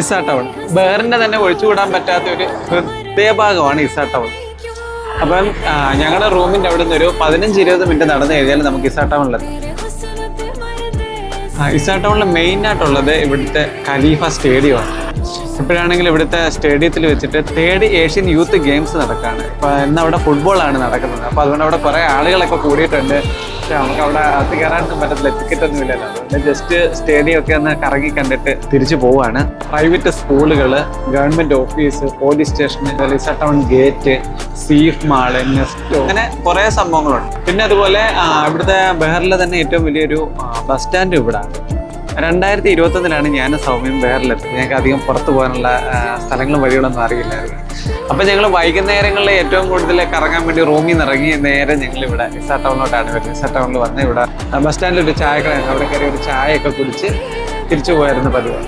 Isa town ബേറിന്റെ തന്നെ ഒഴിച്ചുകൂടാൻ പറ്റാത്ത ഒരു ഹൃദയഭാഗമാണ് ഇസ ടൗൺ അപ്പം ഞങ്ങളുടെ റൂമിന്റെ അവിടെ നിന്ന് ഒരു പതിനഞ്ച് ഇരുപത് മിനിറ്റ് നടന്നു കഴിഞ്ഞാൽ നമുക്ക് ഇസ ടൗണിലെത്താം ഇസാ ടൗണിൽ മെയിൻ ആയിട്ടുള്ളത് ഇവിടുത്തെ ഖലീഫ സ്റ്റേഡിയമാണ് ഇപ്പോഴാണെങ്കിൽ ഇവിടുത്തെ സ്റ്റേഡിയത്തിൽ വെച്ചിട്ട് തേർഡ് ഏഷ്യൻ യൂത്ത് ഗെയിംസ് നടക്കുകയാണ് ഇപ്പൊ ഇന്ന് അവിടെ ഫുട്ബോളാണ് നടക്കുന്നത്. അപ്പോൾ അതുകൊണ്ട് അവിടെ കുറേ ആളുകളൊക്കെ കൂടിയിട്ടുണ്ട്. പക്ഷെ നമുക്ക് അവിടെ അകത്ത് കയറാനൊന്നും പറ്റത്തില്ല. ടിക്കറ്റ് ഒന്നും ഇല്ലല്ലോ അതുകൊണ്ട് ജസ്റ്റ് സ്റ്റേഡിയം ഒക്കെ ഒന്ന് കറങ്ങി കണ്ടിട്ട് തിരിച്ചു പോവാണ്. പ്രൈവറ്റ് സ്കൂളുകൾ government office police station Lisa town gate Seef mall Nesto അങ്ങനെ കുറെ സംഭവങ്ങളുണ്ട്. പിന്നെ അതുപോലെ ഇവിടുത്തെ ബഹറിലെ തന്നെ ഏറ്റവും വലിയൊരു ബസ് സ്റ്റാൻഡ് ഇവിടെ. രണ്ടായിരത്തി ഇരുപത്തൊന്നിലാണ് ഞാൻ സൗമ്യം വേറിലെത്തുന്നത് ഞങ്ങൾക്ക് അധികം പുറത്തു പോകാനുള്ള സ്ഥലങ്ങളും വഴികളൊന്നും അറിയില്ലായിരുന്നു. അപ്പം ഞങ്ങൾ വൈകുന്നേരങ്ങളിൽ ഏറ്റവും കൂടുതൽ കറങ്ങാൻ വേണ്ടി റൂമിൽ നിന്ന് ഇറങ്ങി നേരെ ഞങ്ങൾ ഇവിടെ ഇസ ടൗണിലോട്ടാണ് വരുന്നത്. ഇസ ടൗണിൽ വന്ന് ഇവിടെ ബസ് സ്റ്റാൻഡിൽ ഒരു ചായക്കടയാണ് അവിടെ കയറി ഒരു ചായയൊക്കെ കുടിച്ച് തിരിച്ചു പോയായിരുന്നു പതിവ്.